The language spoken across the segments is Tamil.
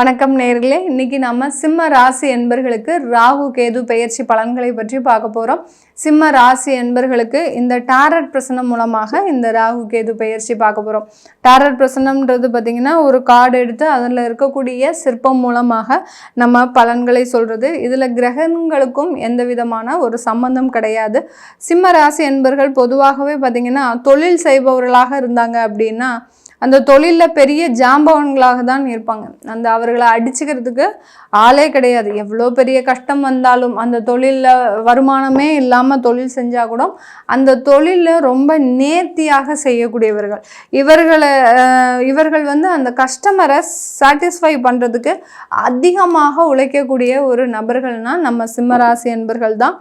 வணக்கம் நேர்களே. இன்னைக்கு நம்ம சிம்ம ராசி என்பர்களுக்கு ராகு கேது பெயர்ச்சி பலன்களை பற்றி பார்க்க போகிறோம் சிம்ம ராசி என்பர்களுக்கு இந்த டாரட் பிரசனம் மூலமாக இந்த ராகு கேது பெயர்ச்சி பார்க்க போகிறோம் டாரட் பிரசனம்ன்றது பார்த்திங்கன்னா ஒரு கார்டு எடுத்து அதில் இருக்கக்கூடிய சிற்பம் மூலமாக நம்ம பலன்களை சொல்கிறது இதில் கிரகங்களுக்கும் எந்த விதமான ஒரு சம்பந்தம் கிடையாது. சிம்ம ராசி என்பர்கள் பொதுவாகவே பார்த்திங்கன்னா தொழில் செய்பவர்களாக இருந்தாங்க அப்படின்னா அந்த தொழிலில் பெரிய ஜாம்பவன்களாக தான் இருப்பாங்க. அந்த அவர்களை அடிச்சுக்கிறதுக்கு ஆளே கிடையாது. எவ்வளோ பெரிய கஷ்டம் வந்தாலும் அந்த தொழிலில் வருமானமே இல்லாமல் தொழில் செஞ்சால் கூட அந்த தொழிலில் ரொம்ப நேர்த்தியாக செய்யக்கூடியவர்கள். இவர்களை இவர்கள் வந்து அந்த கஸ்டமரை சாட்டிஸ்ஃபை பண்ணுறதுக்கு அதிகமாக உழைக்கக்கூடிய ஒரு நபர்கள்னால் நம்ம சிம்மராசி என்பர்கள் தான்.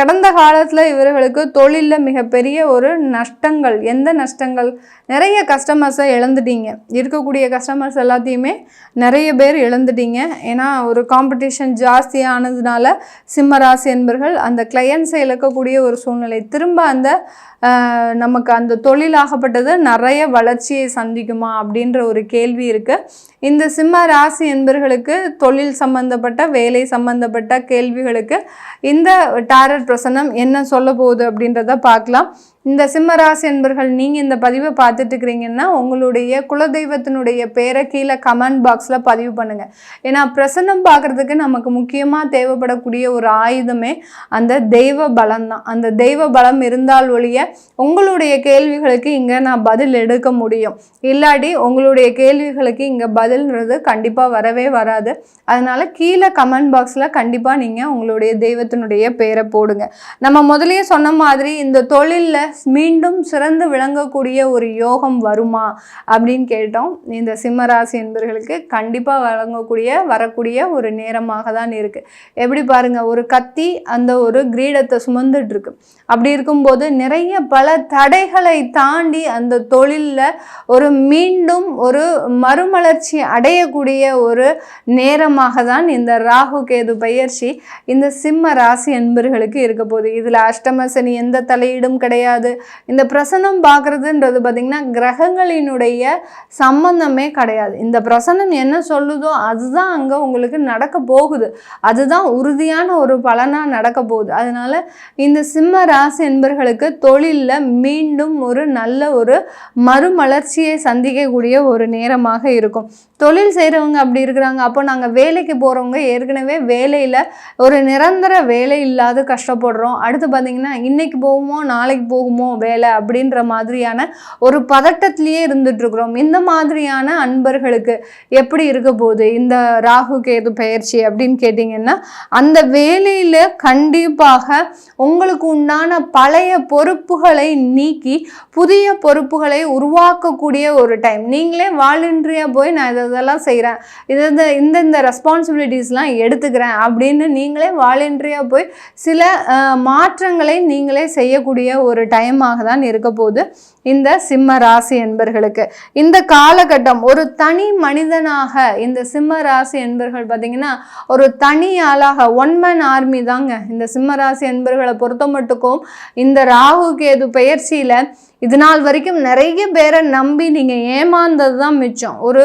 கடந்த காலத்தில் இவர்களுக்கு தொழிலில் மிகப்பெரிய ஒரு நஷ்டங்கள் எந்த நஷ்டங்கள்? நிறைய கஸ்டமர்ஸை இழந்துட்டீங்க. இருக்கக்கூடிய கஸ்டமர்ஸ் எல்லாத்தையுமே நிறைய பேர் இழந்துட்டீங்க. ஏன்னா ஒரு காம்படிஷன் ஜாஸ்தியானதுனால சிம்மராசி என்பர்கள் அந்த கிளையன்ஸை இழக்கக்கூடிய ஒரு சூழ்நிலை. திரும்ப அந்த நமக்கு அந்த தொழிலாகப்பட்டது நிறைய வளர்ச்சியை சந்திக்குமா அப்படின்ற ஒரு கேள்வி இருக்குது இந்த சிம்ம ராசி என்பர்களுக்கு தொழில் சம்பந்தப்பட்ட வேலை சம்பந்தப்பட்ட கேள்விகளுக்கு இந்த டாரட் பிரசனம் என்ன சொல்ல போகுது அப்படின்றத பார்க்கலாம். இந்த சிம்மராசி என்பர்கள் நீங்கள் இந்த பதிவை பார்த்துட்டு இருக்கிறீங்கன்னா உங்களுடைய குலதெய்வத்தினுடைய பேரை கீழே கமெண்ட் பாக்ஸில் பதிவு பண்ணுங்கள் ஏன்னா பிரசன்னம் பார்க்குறதுக்கு நமக்கு முக்கியமாக தேவைப்படக்கூடிய ஒரு ஆயுதமே அந்த தெய்வ பலம் தான். அந்த தெய்வ பலம் இருந்தால் ஒழிய உங்களுடைய கேள்விகளுக்கு இங்கே நான் பதில் எடுக்க முடியும். இல்லாட்டி உங்களுடைய கேள்விகளுக்கு இங்கே பதில்ன்றது கண்டிப்பாக வரவே வராது. அதனால் கீழே கமெண்ட் பாக்ஸில் கண்டிப்பாக நீங்கள் உங்களுடைய தெய்வத்தினுடைய பேரை போடுங்க. நம்ம முதலே சொன்ன மாதிரி இந்த தொழிலில் மீண்டும் சிறந்து விளங்கக்கூடிய ஒரு யோகம் வருமா அப்படின்னு கேட்டோம். இந்த சிம்மராசி என்பர்களுக்கு கண்டிப்பாக வழங்கக்கூடிய வரக்கூடிய ஒரு நேரமாக தான் இருக்குது எப்படி பாருங்க ஒரு கத்தி அந்த ஒரு கிரீடத்தை சுமந்துட்டு இருக்கு அப்படி இருக்கும்போது நிறைய பல தடைகளை தாண்டி அந்த தொழிலில் ஒரு மீண்டும் ஒரு மறுமலர்ச்சி அடையக்கூடிய ஒரு நேரமாக தான் இந்த ராகு கேது பயிற்சி இந்த சிம்ம ராசி என்பர்களுக்கு இருக்க போகுது. இதில் அஷ்டம சனி எந்த தலையீடும் கிடையாது. இந்த பிரசனம் பார்க்குறதுன்றது பார்த்திங்கன்னா கிரகங்களினுடைய சம்பந்தமே கிடையாது. இந்த பிரசனம் என்ன சொல்லுதோ அதுதான் அங்கே உங்களுக்கு நடக்க போகுது. அதுதான் உறுதியான ஒரு பலனாக நடக்க போகுது. அதனால் இந்த சிம்ம ராசி என்பர்களுக்கு தொழிலில் மீண்டும் ஒரு நல்ல ஒரு மறுமலர்ச்சியை சந்திக்கக்கூடிய ஒரு நேரமாக இருக்கும். தொழில் செய்கிறவங்க அப்படி இருக்கிறாங்க. அப்போ நாங்கள் வேலைக்கு போகிறவங்க ஏற்கனவே வேலையில் ஒரு நிரந்தர வேலை இல்லாத கஷ்டப்படுறோம். அடுத்து பார்த்திங்கன்னா இன்றைக்கி போகுமோ நாளைக்கு போகுமோ வேலை அப்படின்ற மாதிரியான ஒரு பதட்டத்திலேயே இருந்துகிட்ருக்குறோம் இந்த மாதிரியான அன்பர்களுக்கு எப்படி இருக்க போகுது? இந்த ராகு கேது பயிற்சி அப்படின்னு கேட்டிங்கன்னா அந்த வேலையில் கண்டிப்பாக உங்களுக்கு உண்டான பழைய பொறுப்புகளை நீக்கி புதிய பொறுப்புகளை உருவாக்கக்கூடிய ஒரு டைம் நீங்களே வாலண்டரியாக போய் நான் இதை இதெல்லாம் செய்கிறேன் இது இந்த இந்தந்த ரெஸ்பான்சிபிலிட்டிஸ்லாம் எடுத்துக்கிறேன் அப்படின்னு நீங்களே வாலண்டரியாக போய் சில மாற்றங்களை நீங்களே செய்யக்கூடிய ஒரு டைமாக தான் இருக்க போகுது. இந்த சிம்ம ராசி என்பர்களுக்கு. இந்த காலகட்டம் ஒரு தனி மனிதனாக இந்த சிம்ம ராசி என்பர்கள் பார்த்தீங்கன்னா ஒரு தனி ஆளாக ஒன் மேன் ஆர்மி தாங்க. இந்த சிம்ம ராசி என்பர்களை பொறுத்த மட்டுக்கும் இந்த ராகு கேது பெயர்ச்சியில் இது நாள் வரைக்கும் நிறைய பேரை நம்பி நீங்கள் ஏமாந்தது தான் மிச்சம். ஒரு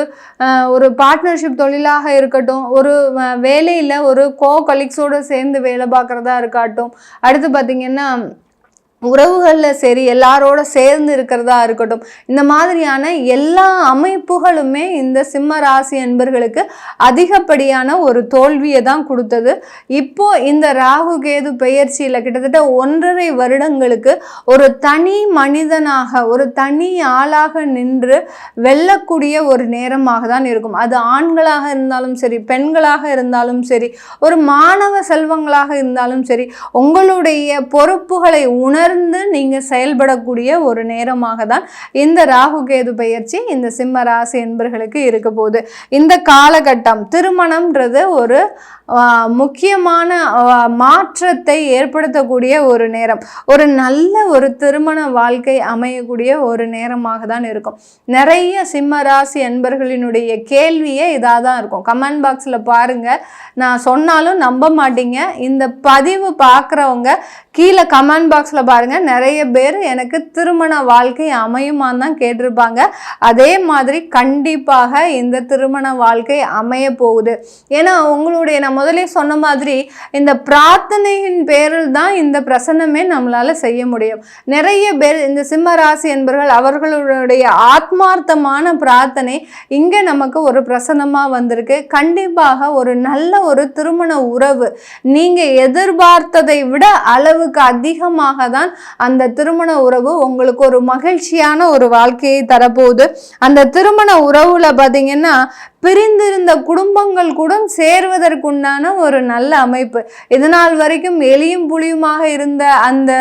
ஒரு பார்ட்னர்ஷிப் தொழிலாக இருக்கட்டும் ஒரு வேலையில் ஒரு கோ கலீக்ஸோடு சேர்ந்து வேலை பார்க்குறதா இருக்கட்டும். அடுத்து பார்த்தீங்கன்னா உறவுகளில் சரி எல்லாரோட சேர்ந்து இருக்கிறதா இருக்கட்டும் இந்த மாதிரியான எல்லா அமைப்புகளுமே இந்த சிம்ம ராசி என்பர்களுக்கு அதிகப்படியான ஒரு தோல்வியை தான் கொடுத்தது. இப்போ இந்த ராகு கேது பெயர்ச்சியில் கிட்டத்தட்ட ஒன்றரை வருடங்களுக்கு ஒரு தனி மனிதனாக ஒரு தனி ஆளாக நின்று வெல்லக்கூடிய ஒரு நேரமாக தான் இருக்கும். அது ஆண்களாக இருந்தாலும் சரி பெண்களாக இருந்தாலும் சரி ஒரு மாணவ செல்வங்களாக இருந்தாலும் சரி உங்களுடைய பொறுப்புகளை உணர் தொடர்ந்து நீங்கள் செயல்படக்கூடிய ஒரு நேரமாக தான் இந்த ராகு கேது பயிற்சி இந்த சிம்ம ராசி என்பர்களுக்கு இருக்க போகுது. இந்த காலகட்டம் திருமணம்ன்றது ஒரு முக்கியமான மாற்றத்தை ஏற்படுத்தக்கூடிய ஒரு நேரம். ஒரு நல்ல ஒரு திருமண வாழ்க்கை அமையக்கூடிய ஒரு நேரமாக தான் இருக்கும். நிறைய சிம்ம ராசி என்பர்களினுடைய கேள்வியே இதாக தான் இருக்கும். கமெண்ட் பாக்ஸில் பாருங்க. நான் சொன்னாலும் நம்ப மாட்டீங்க. இந்த பதிவு பார்க்குறவங்க கீழே கமெண்ட் பாக்ஸில் பாருங்க. நிறைய பேர் எனக்கு திருமண வாழ்க்கை அமையுமான்னு தான் கேட்டிருப்பாங்க. அதே மாதிரி கண்டிப்பாக இந்த திருமண வாழ்க்கை அமைய போகுது. ஏன்னா உங்களுடைய நான் முதலே சொன்ன மாதிரி இந்த பிரார்த்தனையின் பேரில் தான் இந்த பிரசன்னமே நம்மளால் செய்ய முடியும். நிறைய பேர் இந்த சிம்ம ராசி என்பவர்கள் அவர்களுடைய ஆத்மார்த்தமான பிரார்த்தனை இங்கே நமக்கு ஒரு பிரசன்னமாக வந்திருக்கு. கண்டிப்பாக ஒரு நல்ல ஒரு திருமண உறவு நீங்கள் எதிர்பார்த்ததை விட அளவுக்கு அதிகமாக தான் அந்த திருமண உறவு உங்களுக்கு ஒரு மகிழ்ச்சியான ஒரு வாழ்க்கையை தரப்போகுது. அந்த திருமண உறவுல பார்த்தீங்கன்னா பிரிந்திருந்த குடும்பங்கள் கூட சேர்வதற்குண்டான ஒரு நல்ல அமைப்பு. இதனால் வரைக்கும் எளியும் புளியுமாக இருந்த அந்த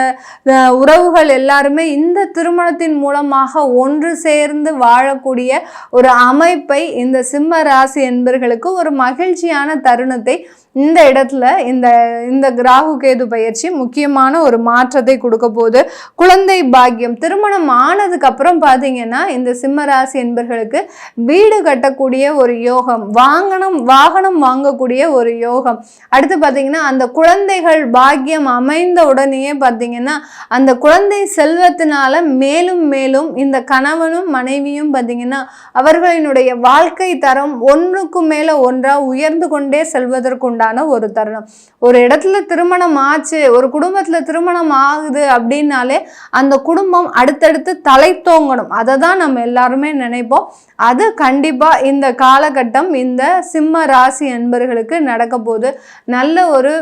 உறவுகள் எல்லாருமே இந்த திருமணத்தின் மூலமாக ஒன்று சேர்ந்து வாழக்கூடிய ஒரு அமைப்பை இந்த சிம்ம ராசி என்பர்களுக்கு ஒரு மகிழ்ச்சியான தருணத்தை இந்த இடத்துல இந்த இந்த ராகு கேது பயிற்சி முக்கியமான ஒரு மாற்றத்தை கொடுக்க போது குழந்தை பாக்கியம் திருமணம் ஆனதுக்கு அப்புறம் பார்த்தீங்கன்னா இந்த சிம்ம ராசி என்பர்களுக்கு வீடு கட்டக்கூடிய ஒரு யோகம் வாங்கணும் வாகனம் வாங்கக்கூடிய ஒரு யோகம். அடுத்து பார்த்தீங்கன்னா அந்த குழந்தைகள் பாக்கியம் அமைந்த உடனேயே பார்த்தீங்கன்னா அந்த குழந்தை செல்வத்தினால மேலும் மேலும் இந்த கணவனும் மனைவியும் பார்த்தீங்கன்னா அவர்களினுடைய வாழ்க்கை தரம் ஒன்றுக்கு மேலே ஒன்றாக உயர்ந்து கொண்டே செல்வதற்குண்டான ஒரு தருணம். ஒரு இடத்துல திருமணம் ஆச்சு ஒரு குடும்பத்தில் திருமணம் ஆகுது அப்படின்னாலே அந்த குடும்பம் அடுத்தடுத்து தலை தோங்கணும். அதை தான் நம்ம எல்லாருமே நினைப்போம். அது கண்டிப்பாக இந்த காலகட்டம் இந்த சிம்ம ராசி என்பர்களுக்கு நடக்க போகுது. நல்ல ஒரு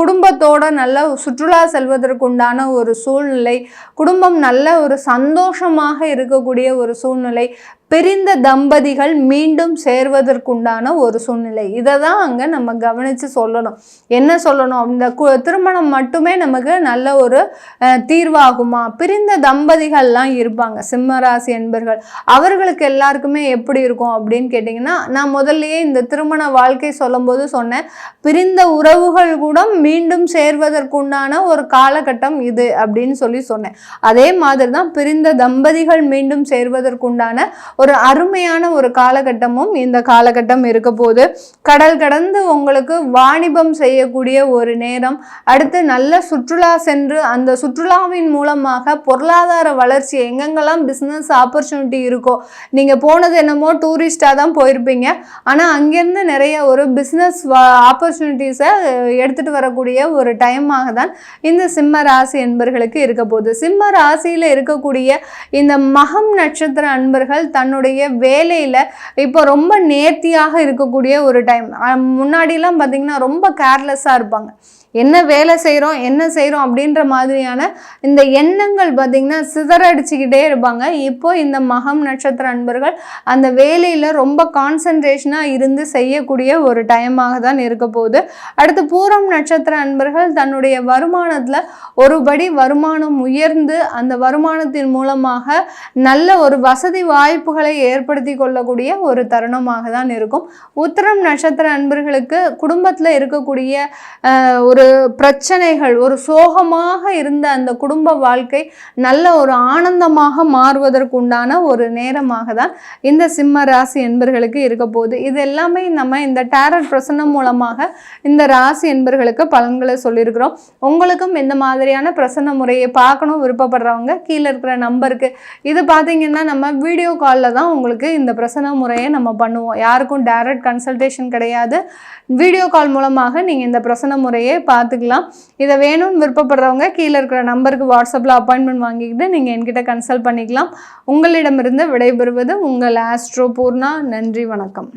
குடும்பத்தோட நல்ல சுற்றுலா செல்வதற்குண்டான ஒரு சூழ்நிலை குடும்பம் நல்ல ஒரு சந்தோஷமாக இருக்கக்கூடிய ஒரு சூழ்நிலை பிரிந்த தம்பதிகள் மீண்டும் சேர்வதற்குண்டான ஒரு சூழ்நிலை. இதை தான் அங்கே நம்ம கவனித்து சொல்லணும். என்ன சொல்லணும்? இந்த கு- திருமணம் மட்டுமே நமக்கு நல்ல ஒரு தீர்வாகுமா? பிரிந்த தம்பதிகள்லாம் இருப்பாங்க. சிம்மராசி என்பர்கள். அவர்களுக்கு எல்லாருக்குமே எப்படி இருக்கும் அப்படின்னு கேட்டிங்கன்னா நான் முதல்லையே இந்த திருமண வாழ்க்கை சொல்லும்போது சொன்னேன். பிரிந்த உறவுகள் கூட மீண்டும் சேர்வதற்குண்டான ஒரு காலகட்டம் இது அப்படின்னு சொல்லி சொன்னேன். அதே மாதிரி தான் பிரிந்த தம்பதிகள் மீண்டும் சேர்வதற்குண்டான ஒரு அருமையான ஒரு காலகட்டமும் இந்த காலகட்டம் இருக்க போது கடல் கடந்து உங்களுக்கு வாணிபம் செய்யக்கூடிய ஒரு நேரம். அடுத்து நல்ல சுற்றுலா சென்று அந்த சுற்றுலாவின் மூலமாக பொருளாதார வளர்ச்சி எங்கெங்கெல்லாம் பிஸ்னஸ் ஆப்பர்ச்சுனிட்டி இருக்கோ நீங்கள் போனது என்னமோ டூரிஸ்டாக தான் போயிருப்பீங்க. ஆனால் அங்கேருந்து நிறைய ஒரு பிஸ்னஸ் ஆப்பர்ச்சுனிட்டிஸை எடுத்துகிட்டு வரக்கூடிய ஒரு டைமாக தான் இந்த சிம்ம ராசி என்பர்களுக்கு இருக்க போகுது. சிம்ம ராசியில் இருக்கக்கூடிய இந்த மகம் நட்சத்திர அன்பர்கள் தன் தன்னுடைய வேலையில் இப்போ ரொம்ப நேர்த்தியாக இருக்கக்கூடிய ஒரு டைம் முன்னாடிலாம் பார்த்தீங்கன்னா ரொம்ப கேர்லெஸ்ஸாக இருப்பாங்க. என்ன வேலை செய்கிறோம் என்ன செய்கிறோம் அப்படின்ற மாதிரியான இந்த எண்ணங்கள் பார்த்திங்கன்னா சிதறடிச்சுக்கிட்டே இருப்பாங்க. இப்போது இந்த மகம் நட்சத்திர அன்பர்கள் அந்த வேலையில் ரொம்ப கான்சன்ட்ரேஷனாக இருந்து செய்யக்கூடிய ஒரு டைமாக தான் இருக்க போகுது. அடுத்து பூரம் நட்சத்திர அன்பர்கள் தன்னுடைய வருமானத்தில் ஒருபடி வருமானம் உயர்ந்து அந்த வருமானத்தின் மூலமாக நல்ல ஒரு வசதி வாய்ப்புகளை ஏற்படுத்தி கொள்ளக்கூடிய ஒரு தருணமாக தான் இருக்கும். உத்தரம் நட்சத்திர அன்பர்களுக்கு குடும்பத்தில் இருக்கக்கூடிய ஒரு ஒரு பிரச்சனைகள் ஒரு சோகமாக இருந்த அந்த குடும்ப வாழ்க்கை நல்ல ஒரு ஆனந்தமாக மாறுவதற்குண்டான ஒரு நேரமாக தான் இந்த சிம்ம ராசி என்பர்களுக்கு இருக்க போகுது. இது எல்லாமே நம்ம இந்த டேரட் பிரசன்னம் மூலமாக இந்த ராசி என்பர்களுக்கு பலன்களை சொல்லியிருக்கிறோம். உங்களுக்கும் இந்த மாதிரியான பிரசன்ன முறையை பார்க்கணும் விருப்பப்படுறவங்க கீழே இருக்கிற நம்பருக்கு. இது பார்த்தீங்கன்னா நம்ம வீடியோ காலில் தான் உங்களுக்கு இந்த பிரசன்ன முறையை நம்ம பண்ணுவோம். யாருக்கும் டைரக்ட் கன்சல்டேஷன் கிடையாது. வீடியோ கால் மூலமாக நீங்கள் இந்த பிரசன்ன முறையை பார்த்துக்கலாம். இதை வேணும்னு விருப்பப்படுறவங்க கீழே இருக்கிற நம்பருக்கு வாட்ஸ்அப்பில் அப்பாயின்மெண்ட் வாங்கிக்கிட்டு நீங்கள் என்கிட்ட கன்சல்ட் பண்ணிக்கலாம். உங்களிடமிருந்து விடைபெறுவது உங்கள் ஆஸ்ட்ரோ பூர்ணா நன்றி வணக்கம்.